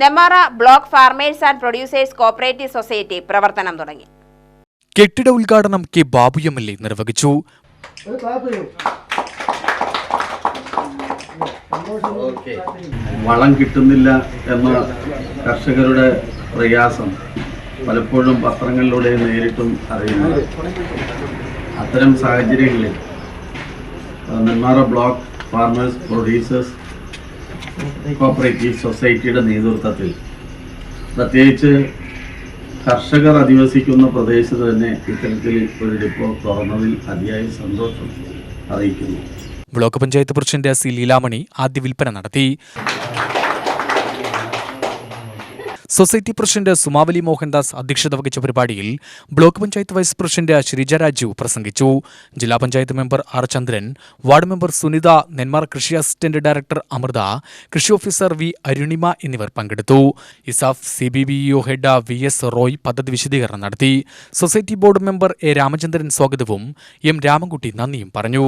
Nemmara block farmers and producers cooperative society പ്രവർത്തനം തുടങ്ങി. കെട്ടിട ഉദ്ഘാടനം K Babu M L A നിർവഹിച്ചു. വളം കിട്ടുന്നില്ല എന്ന കർഷകരുടെ പ്രയാസം പലപ്പോഴും പത്രങ്ങളിലൂടെ നേരിട്ടും അറിയുന്നു അത്തരം സാഹചര്യങ്ങളിൽ Nenmara block farmers producers cooperative സൊസൈറ്റിയുടെ നേതൃത്വത്തിൽ. പ്രത്യേകിച്ച് കർഷകർ അധിവസിക്കുന്ന പ്രദേശത്ത് തന്നെ ഇത്തരത്തിൽ ഒരു ഡിപ്പോ തുറന്നതിൽ അതിയായ സന്തോഷം അറിയിക്കുന്നു. Block panchayat president C Leelamani ആദ്യ വിൽപ്പന നടത്തി. സൊസൈറ്റി പ്രസിഡന്റ് സുമാവലി മോഹൻദാസ് അധ്യക്ഷത വഹിച്ച പരിപാടിയിൽ block panchayat vice president Sreeja Raju പ്രസംഗിച്ചു. ജില്ലാ panchayat member R Chandran ward member Sunitha Nenmara കൃഷി അസിസ്റ്റന്റ് ഡയറക്ടർ അമൃത കൃഷി ഓഫീസർ വി അരുണിമ എന്നിവർ പങ്കെടുത്തു. ESAF C B B E O head V S Roy പദ്ധതി വിശദീകരണം നടത്തി. Society board member A Ramachandran സ്വാഗതവും എം രാമൻകുട്ടി നന്ദിയും പറഞ്ഞു.